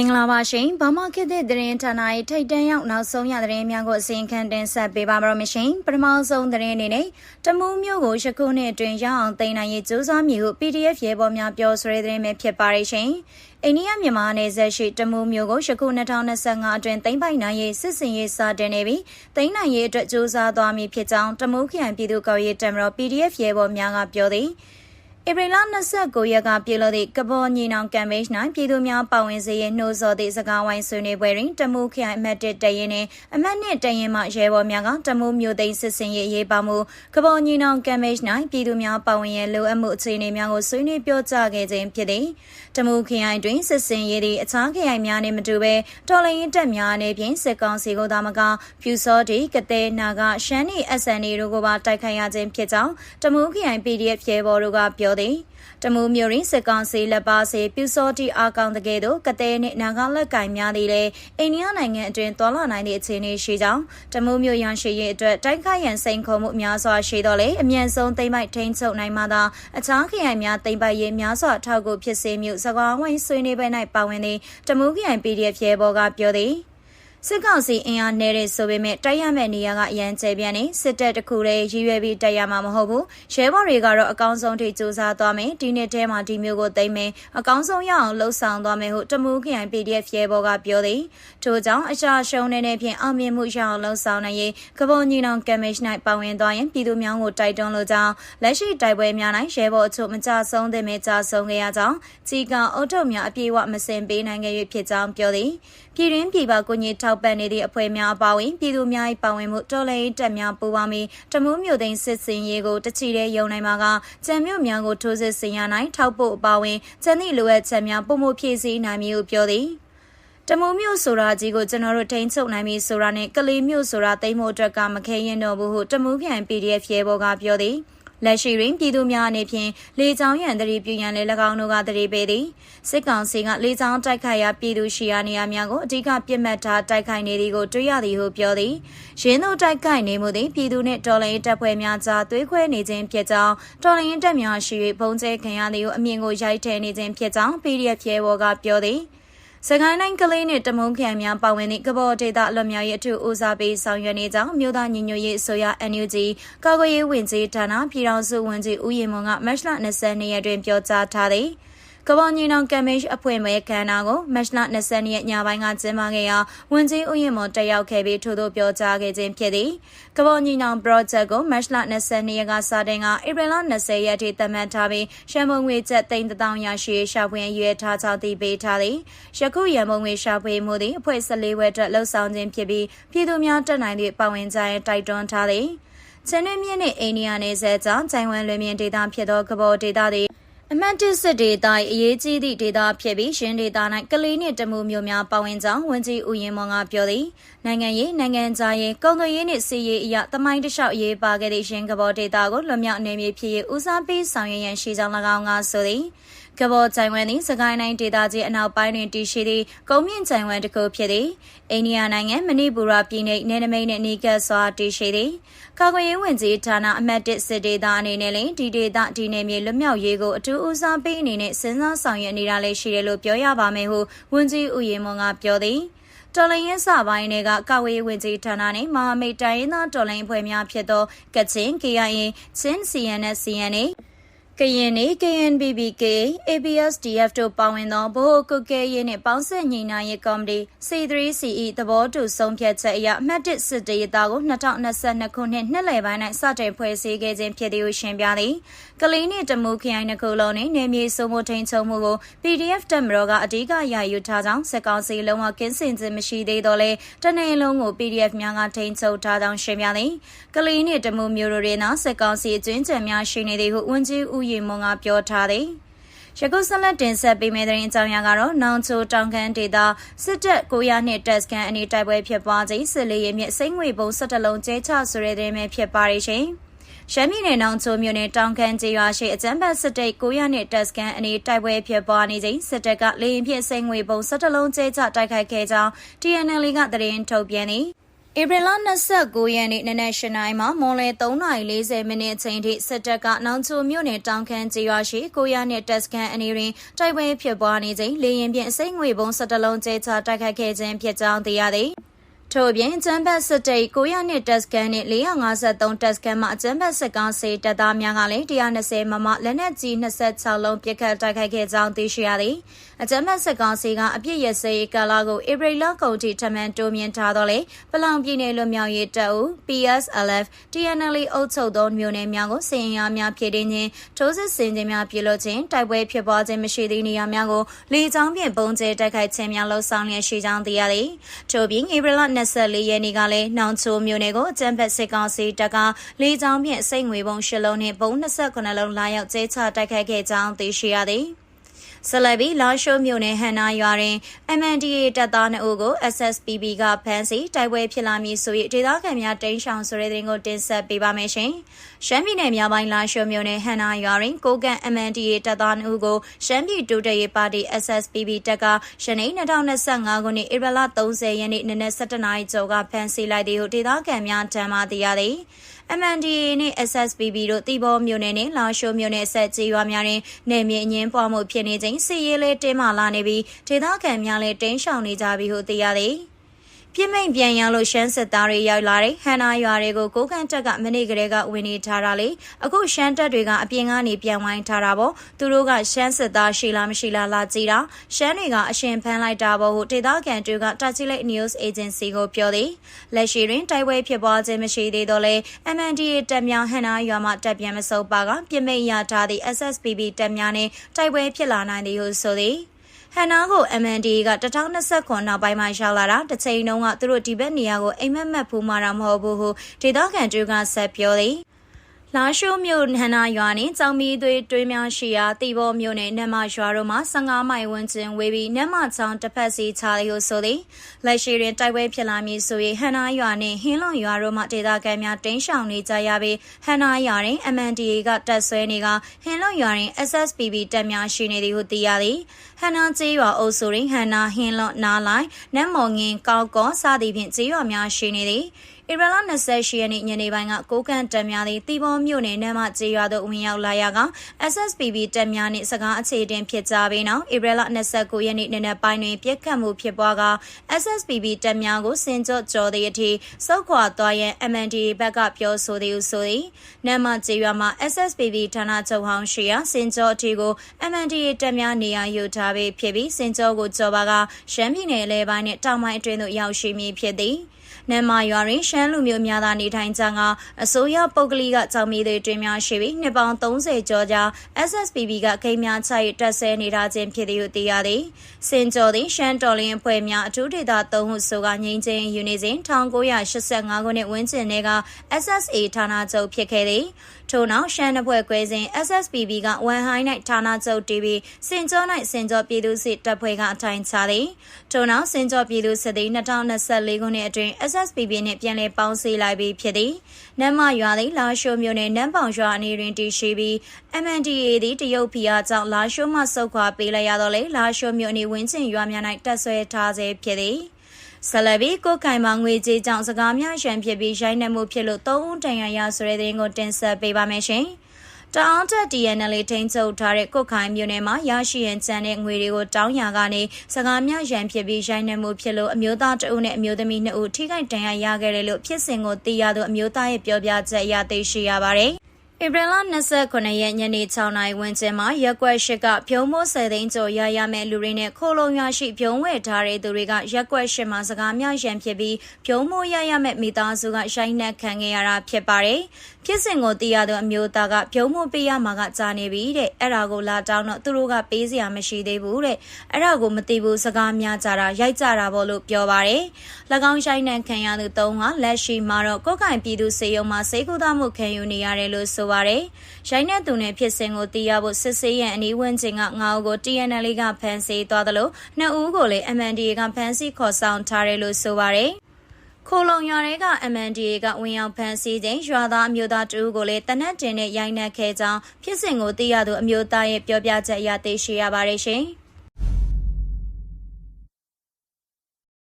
မင်္ဂလာပါရှင်။ဘာမခေတ်တဲ့သတင်းဌာနရဲ့ထိတ်တန့်ရောက်နောက်ဆုံးရသတင်းများကိုအစီအခံတင်ဆက်ပေးပါမလို့မရှင်။ပထမဆုံးသတင်းအနေနဲ့တမူးမျိုးကိုယခုနှစ်အတွင်းရအောင်သိမ်းနိုင်ရေးကြိုးစားမည်ဟု PDF ရဲဘော်များပြောဆိုတဲ့သတင်းပဲဖြစ်ပါရဲ့ရှင်။အိန္ဒိယမြန်မာနယ်စပ်ရှိတမူးမျိုးကိုယခု2025အတွင်းသိမ်းပိုက်နိုင်ရေးစစ်စင်ရေးစတင်နေပြီးသိမ်းနိုင်ရေးအတွက်ကြိုးစားသွားမည်ဖြစ်ကြောင်းတမူးခရိုင်ပြည်သူ့ကော်ရေးတမတော် PDF ရဲဘော်များကပြောသည်။ ဧပြီလ29ရက်ကပြည်လို့သည့်ကဘောညီနောင်ကမ်ပိန်း၌ပြည်သူများပါဝင်စေရနှိုးဆော်သည့်စကားဝိုင်းဆွေးနွေးပွဲတွင်တမူခရိုင်အမတ်1တရင်နှင့်အမတ်2တရင်မှရဲဘော်များကတမူမျိုးသိန်းစစ်စင်ရေးရေးပါမှုကဘောညီနောင်ကမ်ပိန်း၌ပြည်သူများပါဝင်ရလိုအပ်မှုအခြေအနေများကိုဆွေးနွေးပြောကြားခဲ့ခြင်းဖြစ်သည်တမူခရိုင်တွင်စစ်စင်ရေးသည့်အခြားခရိုင်များနှင့်မတူဘဲတော်လှန်ရေးတပ်များအနေဖြင့်စစ်ကောင်စီကိုသာမကဖြူစောတီကတဲ့နာကရှမ်းနီ SNA တို့ကိုပါတိုက်ခိုက်ရခြင်းဖြစ်ကြောင်းတမူခရိုင် PDF ရဲဘော်တို့ကပြောသည်တမူးမျိုးရင်းစစ်ကောင်စီလက်ပါစေပြူစောတိအားကောင်းတဲ့ကဲ့သို့ကတဲ့နှင့်နာဂလက်ကင်များသည်လည်းအိန္ဒိယနိုင်ငံအတွင်းတော်လာနိုင်သည့်အခြေအနေရှိကြောင်းတမူးမျိုးရန်ရှိရေးအတွက်တိုက်ခိုက်ရန်စိန်ခေါ်မှုများစွာရှိတော့လေအမြန်ဆုံးသိမ့်ပိုက်ထိန်းချုပ်နိုင်မှသာအခြားခရိုင်များသိမ့်ပိုက်ရေးများစွာထောက်ကူဖြစ်စေမှုစကွာဝိုင်းဆွေးနွေးပွဲ၌ပါဝင်သည့်တမူးခရိုင် PDF ရဲဘော်ကပြောသည် စစ်ကောင်စီအင်အားနဲ့တဲ့ဆိုပေမဲ့တိုက်ရမယ့်နေရာကအရန်ကျဲပြန့်နေစစ်တပ်တခုလည်းရည်ရွယ်ပြီးတိုက်ရမှာမဟုတ်ဘူးရဲဘော်တွေကတော့အကောင်းဆုံးထိစူးစမ်းသွားမယ်ဒီနှစ်ထဲမှာဒီမျိုးကိုသိမ်းမယ်အကောင်းဆုံးရအောင်လှုပ်ဆောင်သွားမယ်ဟုတမူးခရိုင် PDF ရဲဘော်ကပြောသည်ထို့ကြောင့်အရှာရှုံးနေတဲ့ဖြင့်အောင်မြင်မှုရအောင်လှုပ်ဆောင်နိုင်ရေးကပုံညီနောင်ကမ်မိတ်၌ပါဝင်သွားရင်ပြည်သူများကိုတိုက်တွန်းလိုကြောင်းလက်ရှိတိုက်ပွဲများ၌ရဲဘော်အချို့မကြဆုံးသင့်မဲ့ကြဆုံးခဲ့ရကြောင်းကြီးကအုတ်ထုတ်များအပြေအဝမစင်ပေးနိုင်ခဲ့၍ဖြစ်ကြောင်းပြောသည်ပြည်တွင်းပြည်ပကိုညထောက်ပံ့နေတဲ့အဖွဲ့များအပါအဝင်ပြည်သူများ၏ပါဝင်မှုတော်လှန်ရေးတပ်များပူးပေါင်းပြီးတမူးမြို့သိမ်းစစ်စင်ရေးကိုတချီတဲ့ယုံနိုင်မှာကကြံမြို့များကိုထိုးစစ်ဆင်ရနိုင်ထောက်ဖို့အပါအဝင်ကျန်သည့်လိုအပ်ချက်များပုံမှုဖြည့်ဆည်းနိုင်မည်ဟုပြောသည်တမုံမြို့ဆိုတာကြီးကိုကျွန်တော်တို့ထိန်းချုပ်နိုင်ပြီဆိုတာနဲ့ကလေးမြို့ဆိုတာတိမ်မို့အတွက်ကမခဲရင်တော့ဘူးဟုတမူးခရိုင် PDF ရဲဘော်ကပြောသည် လက်ရှိတွင်ပြည်သူများအနေဖြင့်လေကြောင်းရန်တရီပြရန်လည်း၎င်းတို့ကတရီပေးသည်စစ်ကောင်စီကလေကြောင်းတိုက်ခိုက်ရာပြည်သူရှိရာနေရာများကိုအ धिक ပြစ်မှတ်ထားတိုက်ခိုက်နေသည်ကိုတွေ့ရသည်ဟုပြောသည်ရင်းတို့တိုက်ခိုက်နေမှုသည်ပြည်သူနှင့်တော်လှန်ရေးတပ်ဖွဲ့များကြားသွေးခွဲနေခြင်းဖြစ်ကြောင်းတော်လှန်ရေးတပ်များရှိ၍ပုံကျဲခံရသည်ကိုအမြင်ကိုရိုက်ထည့်နေခြင်းဖြစ်ကြောင်း PDF ရဲဘော်ကပြောသည် စကိုင်းတိုင်းကလေးနဲ့တမုံခရိုင်များပါဝင်သည့်ကဘော်ဒေတာလွတ်မြောက်ရေးအထူးဦးစားပေးဆောင်ရွက်နေကြောင်းမြို့သားညီညွတ်ရေးအစိုးရ NUG ကာကွယ်ရေးဝန်ကြီးဌာနပြည်ထောင်စုဝန်ကြီးဦးရင်မွန်ကမတ်လ22ရက်တွင်ပြောကြားထားသည်။ ကဘောညီနောင်ကမ်ပိန်းအဖွဲ့မဲခန္ဓာကိုမတ်လ20ရက်ညပိုင်းကကျင်းပခဲ့ရာဝန်ကြီးဦးရင်မော်တက်ရောက်ခဲ့ပြီးထို့သို့ပြောကြားခဲ့ခြင်းဖြစ်သည်ကဘောညီနောင် project ကိုမတ်လ22ရက်ကစတင်ကဧပြီလ20ရက်ထိသတ်မှတ်ထားပြီးရှမ်းမုံငွေကျပ်3000ရရှိရှာဖွေရွေးထားကြောင်းသိပေးထားသည်ယခုရန်မုံငွေရှာဖွေမှုသည်အဖွဲ့14ဝက်အတွက်လှုပ်ဆောင်ခြင်းဖြစ်ပြီးပြည်သူများတက်နိုင်သည့်ပါဝင်ကြရန်တိုက်တွန်းထားသည်ချန်နယ်မြင့်နှင့်အိန္ဒိယနယ်စပ်ကြောင့်ဂျိုင်ဝမ်လွင်မြင့်ဒေသဖြစ်သောကဘောဒေသသည် အမှတ်၁စစ်ဒေသအရေးကြီးသည့်ဒေသဖြစ်ပြီးရှင်းဒေသ၌ကလေးနှင့်တမှုမျိုးများပါဝင်ကြောင်းဝန်ကြီးဦးရင်မောင်ကပြောသည်နိုင်ငံရေးနိုင်ငံသားရေးကုန်သွယ်ရေးနှင့်စီးရေးအရာတမိုင်းတလျှောက်ရေးပါခဲ့သည့်ရှင်းကဘောဒေသကိုလွတ်မြောက်နေမည်ဖြစ်၍ဦးစားပေးဆောင်ရွက်ရန်ရှိကြောင်း၎င်းကဆိုသည် ကဘောဂျိုင်ဝမ်သည်စကိုင်းတိုင်းဒေသကြီးအနောက်ပိုင်းတွင်တည်ရှိသည့်ကုန်းမြင့်ဂျိုင်ဝမ်တစ်ခုဖြစ်သည်အိန္ဒိယနိုင်ငံမဏိပူရပြည်နယ်နယ်နိမိတ်နှင့်နီးကပ်စွာတည်ရှိသည်ကာကွယ်ရေးဝန်ကြီးဌာနအမတ်တစ်စစ်ဒေသအနေနဲ့လည်းဒီဒေသဒီနယ်မြေလွတ်မြောက်ရေးကိုအထူးဦးစားပေးအနေနဲ့စဉ်းစားဆောင်ရွက်နေတာလည်းရှိတယ်လို့ပြောရပါမယ်ဟုဝန်ကြီးဦးရင်မွန်ကပြောသည်တော်လိုင်းရဲစပိုင်းတွေကကာဝေးဝင်ကြီးဌာနနဲ့မဟာမိတ်တိုင်းရင်းသားတော်လိုင်းဖွဲ့များဖြစ်သောကချင် KIA ချင်း CNS CNA ကရင်နေ KNBBK ABSDF တို့ပါဝင်သောဗဟိုကုကဲရေးနှင့်ပေါင်းဆက်ညီနိုင်ရေးကော်မတီ C3CE သဘောတူဆုံးဖြတ်ချက်အရအမှတ်1စစ်တေးသားကို2022ခုနှစ်နှစ်လယ်ပိုင်း၌စတင်ဖွဲ့စည်းခဲ့ခြင်းဖြစ်သည်ဟုရှင်းပြသည် ကလေးနှင့်တမူခရိုင်နှစ်ခုလုံးနှင့်နေမြေစိုးမိုးထိန်ချုံမှုကို PDF တက်မတော်ကအဓိကရယူထားကြောင်းစက်ကောင်စီလုံးဝကင်းစင်ခြင်းမရှိသေးတော့လဲတနေ့လုံးကို PDF များကထိန်ချုပ်ထားကြောင်းရှင်းပြသည်ကလေးနှင့်တမူမျိုးတို့တွင်သာစက်ကောင်စီအကျဉ်းချံများရှိနေသည်ဟုဝန်ကြီးဦးရီမွန်ကပြောထားသည်ရကုဆက်လက်တင်ဆက်ပေးမယ့်တဲ့အကြောင်းအရာကတော့နောင်ချိုတောင်ခမ်းဒေသစစ်တပ်900နှစ်တက်စကန်အနေတိုက်ပွဲဖြစ်ပွားခြင်းစစ်လေးရဲ့မြစ်စိမ့်ငွေပုံ17လုံးကျဲချဆိုတဲ့တဲ့ဖြစ်ပါရရှင် ရှမ်းပြည်နယ်နောင်ချိုမြို့နယ်တောင်ခမ်းကျေးရွာရှိအကြမ်းဖက်စစ်တပ်900နှစ်တက်စကန်အနေတိုက်ပွဲဖြစ်ပွားနေချိန်စစ်တပ်ကလေရင်ဖြစ်စိမ့်ငွေပုံ17လုံးကျဲချတိုက်ခိုက်ခဲ့ကြောင်း TNL ကသတင်းထုတ်ပြန်သည်ဧပြီလ29ရက်နေ့နနက်၈နာရီမှာမွန်လယ်3:40မိနစ်အချိန်ထိစစ်တပ်ကနောင်ချိုမြို့နယ်တောင်ခမ်းကျေးရွာရှိကိုရနဲ့တက်စကန်အနီးတွင်တိုက်ပွဲဖြစ်ပွားနေချိန်လေရင်ပြင်အစိမ့်ငွေပုံ17လုံးကျဲချတိုက်ခတ်ခဲ့ခြင်းဖြစ်ကြောင်းသိရသည်။ ထို့ပြင်ကျန်းဘတ်စစ်တိတ်900နှစ်တက်စကန်နဲ့453တက်စကန်မှာအကျန်းဘတ်စစ်ကောင်စီတပ်သားများကလည်း120မမလက်နက်ကြီး26လုံးပစ်ခတ်တိုက်ခိုက်ခဲ့ကြောင်းသိရှိရသည်အကျန်းဘတ်စစ်ကောင်စီကအပြစ်ရစေကာလာကိုဧပြီလကုန်ထိထမှန်တိုးမြင့်ထားတော့လေပလောင်ပြည်နယ်လွတ်မြောက်ရေးတပ်ဦး PSLF TNL အုပ်ချုပ်သောမျိုးနယ်များကိုစင်ရများဖြည့်တင်းခြင်းထိုးစစ်ဆင်ခြင်းများပြုလုပ်ခြင်းတိုက်ပွဲဖြစ်ပွားခြင်းမရှိသည့်နေရာများကိုလေကြောင်းဖြင့်ပုံကျဲတိုက်ခိုက်ခြင်းများလှုပ်ဆောင်လျက်ရှိကြောင်းသိရသည်ထို့ပြင်ဧပြီလ24ရက်နေ့ကလည်းနောင်ချိုမြို့နယ်ကိုအကြမ်းဖက်စစ်ကောင်စီတပ်ကလေကြောင်းဖြင့်စိတ်ငွေပုံ၈လုံးနဲ့ပုံ28လုံးလာရောက်ကျဲချတိုက်ခိုက်ခဲ့ကြောင်းသိရှိရသည်။ ဆလဘီလာရှိုးမြို့နယ်ဟန်နာရွာတွင် MNDA တပ်သား2ဦးကို SSPB ကဖမ်းဆီးတိုက်ပွဲဖြစ်လာမည်ဆို၍ဒေသခံများတိမ်းရှောင်ဆိုတဲ့တဲ့ကိုတင်ဆက်ပေးပါမယ်ရှင်။ရှမ်းပြည်နယ်မြောက်ပိုင်းလာရှိုးမြို့နယ်ဟန်နာရွာတွင်ကိုကန် MNDA တပ်သား2ဦးကိုရှမ်းပြည်တိုးတက်ရေးပါတီ SSPB တပ်ကရှနေ့2025ခုနှစ်ဧပြီလ30ရက်နေ့နနက်7:00နာရီကျော်ကဖမ်းဆီးလိုက်သည်ဟုဒေသခံများထံမှသိရသည်။ MNDAA နှင့် SSPB တို့တီဘောမြို့နယ်နှင့်လာရှိုးမြို့နယ်ဆက်ကြေးရွာများတွင်နယ်မြေအငင်းပွားမှုဖြစ်နေခြင်းစီရေးလဲတင်းမာလာနေပြီးဒေသခံများလည်းတင်းရှောင်နေကြပြီဟုသိရသည်။ ပြစ်မိန်ပြန်ရလို့ရှမ်းစစ်သားတွေရောက်လာတဲ့ဟန်နာရွာတွေကိုကိုကန့်တက်ကမနေ့ကလေးကဝင်နေထားတာလေအခုရှမ်းတက်တွေကအပြင်ကနေပြန်ဝိုင်းထားတာပေါ့သူတို့ကရှမ်းစစ်သားရှိလားမရှိလားလာကြည့်တာရှမ်းတွေကအရှင်ဖမ်းလိုက်တာပေါ့ဟုဒေသခံတွေကတာချီလိတ် News Agency ကိုပြောသည်လက်ရှိတွင်တိုက်ပွဲဖြစ်ပွားခြင်းမရှိသေးတော့လဲ MNDA တပ်များဟန်နာရွာမှတပ်ပြန်မစုံပါကပြစ်မိန်ရထားသည့် SSPB တပ်များနှင့်တိုက်ပွဲဖြစ်လာနိုင်သည်ဟုဆိုသည် ဟန်နာကို MND က2029နောက်ပိုင်းမှာရောက်လာတာတစ်ချိန်တုန်းကသူတို့ဒီဘက်နေရာကိုအိမ်မက်မက်ဖူးမှာတော့မဟုတ်ဘူးဟုဒေသခံတွေကဆက်ပြောသည် လာရှိုးမြို့ဟန်နာရွာနှင့်ကြောင်မီသွေးတွင်းများရှိရာတီဘောမြို့နယ်နမရွာတို့မှာ15မိုင်ဝန်းကျင်ဝေးပြီးနမချောင်းတစ်ဖက်စီချာလီဟုဆိုသည်လက်ရှိတွင်တိုက်ပွဲဖြစ်လာမည်ဆို၍ဟန်နာရွာနှင့်ဟင်းလုံရွာတို့မှဒေသခံများတင်းရှောင်နေကြရပြီးဟန်နာရွာတွင် MNDA ကတပ်ဆွဲနေကဟင်းလုံရွာတွင် SSPB တပ်များရှိနေသည်ဟုသိရသည်ဟန်နာကျေးရွာအုပ်စုတွင်ဟန်နာဟင်းလုံနာလိုက်နမ်မော်ငင်ကောက်ကောစသည်ဖြင့်ကျေးရွာများရှိနေသည်ဧပြီလ28ရက်နေ့ညနေပိုင်းကကိုကန့်တပ်များသည်တီဘောမြို့နယ်နမ်းမကျေးရွာသို့ဝင်ရောက်လာရာက SSPB တပ်များနှင့်စကားအခြေတင်ဖြစ်ကြပြီးနောက်ဧပြီလ29ရက်နေ့နံနက်ပိုင်းတွင်ပြစ်ခတ်မှုဖြစ်ပွားက SSPB တပ်များကိုစင်ကြော့ကြော်သည့်အထိစုခွာသွားရန် MNDA ဘက်ကပြောဆိုသည်ဟုဆိုသည်နမ်းမကျေးရွာမှာ SSPB ဌာနချုပ်ဟောင်းရှိရာစင်ကြော့အထိကို MNDA တပ်များနေရာယူထားပြီးဖြစ်ပြီးစင်ကြော့ကိုကြော်ပါကရှမ်းပြည်နယ်လဲပိုင်းနှင့်တောင်ပိုင်းအတွင်းသို့ရောက်ရှိမည်ဖြစ်သည်။ နမ်မာရွာတွင်ရှမ်းလူမျိုးများသာနေထိုင်ကြကအစိုးရပုဂ္ဂလိကကြောင်မီတွေတွင်များရှိပြီးနှစ်ပေါင်း30ကျော်ကြာ SSPB ကဂိမ်းများချ၍တက်ဆဲနေထားခြင်းဖြစ်သည်ဟုသိရသည်။စင်ကျော်သည်ရှမ်းတော်လင်းအဖွဲ့များအထူးဒေသ3ဟုဆိုကငိမ့်ချင်းယူနေစဉ်1985ခုနှစ်ဝန်းကျင်ထဲက SSA ဌာနချုပ်ဖြစ်ခဲ့သည်။ ထို့နောက်ရှမ်းအဖွဲ့ကွဲစဉ် SSPB ကဝန်ဟိုင်း၌ဌာနချုပ်တီးပြီးစင်ကြော၌စင်ကြောပြည်သူစစ်တပ်ဖွဲ့ကအထိုင်ချသည်ထို့နောက်စင်ကြောပြည်သူစစ်သည်2024ခုနှစ်အတွင်း SSPB နှင့်ပြန်လည်ပေါင်းစည်းလိုက်ပြီးဖြစ်သည်နမ်မရွာသည်လာရှိုးမြို့နယ်နမ်ပောင်ရွာအနီးတွင်တည်ရှိပြီး MNDA သည်တရုတ်ဖီအားကြောင့်လာရှိုးမှဆုတ်ခွာပေးလိုက်ရတော့လေလာရှိုးမြို့အနီးဝင်းကျင်ရွာများ၌တပ်ဆွဲထားစေဖြစ်သည် ဆလဘီကိုခိုင်မငွေကြေးကြောင့်စကားများရန်ဖြစ်ပြီးရိုက်နှက်မှုဖြစ်လို့သုံးဦးတန်ရရဆိုတဲ့တဲ့ရင်ကိုတင်ဆက်ပေးပါမယ်ရှင်။တအောင်တက် DNL ထိန်းချုပ်ထားတဲ့ကုတ်ခိုင်မြို့နယ်မှာရရှိရန်ကျန်တဲ့ငွေတွေကိုတောင်းရကနေစကားများရန်ဖြစ်ပြီးရိုက်နှက်မှုဖြစ်လို့အမျိုးသားတအုပ်နဲ့အမျိုးသမီးနှစ်ဦးထိခိုက်ဒဏ်ရာရခဲ့တယ်လို့ဖြစ်စဉ်ကိုသိရသူအမျိုးသားရဲ့ပြောပြချက်အရသိရှိရပါတယ်။ ဧပြီလ29ရက်ညနေ6နာရီဝန်းကျင်မှာရက်ကွက်ရှိကဖြုံးမိုးဆယ်သိန်းကျော်ရရမဲ့လူတွေနဲ့ခိုးလုံရရှိဖြုံးဝဲထားတဲ့သူတွေကရက်ကွက်ရှိမှာစကားများရန်ဖြစ်ပြီးဖြုံးမိုးရရမဲ့မိသားစုကရိုက်နှက်ခံခဲ့ရတာဖြစ်ပါတယ်။ဖြစ်စဉ်ကိုသိရသောအမျိုးသားကဖြုံးမိုးပေးရမှာကကြာနေပြီတဲ့။အဲ့ဒါကိုလာတောင်းတော့သူတို့ကပေးစရာမရှိသေးဘူးတဲ့။အဲ့ဒါကိုမသိဘူးစကားများကြတာရိုက်ကြတာပေါ့လို့ပြောပါတယ်။၎င်းရိုက်နှက်ခံရသူသုံးဟာလက်ရှိမှာတော့ကိုယ်ကင်ပြည်သူစေယုံမှာစေကူသားမှုခံယူနေရတယ်လို့ဆိုပါတယ်။ရိုင်းတဲ့သူနဲ့ဖြစ်စဉ်ကိုသိရဖို့စစ်ဆေးရန်အနီးဝန်းကျင်ကငါးဦးကို TNL ကဖမ်းဆီးသွားသလိုနှစ်ဦးကိုလည်း MNDA ကဖမ်းဆီးခေါ်ဆောင်ထားတယ်လို့ဆိုပါတယ်။ ခိုလုံရွာတွေက MNDA ကဝင်ရောက်ဖမ်းဆီးခြင်းရွာသားအမျိုးသားတဦးကိုလည်းတနက်တင်နဲ့ရိုက်နှက်ခဲ့ကြောင်းဖြစ်စဉ်ကိုသိရသူအမျိုးသားရဲ့ပြောပြချက်အရသိရှိရပါတယ်ရှင်။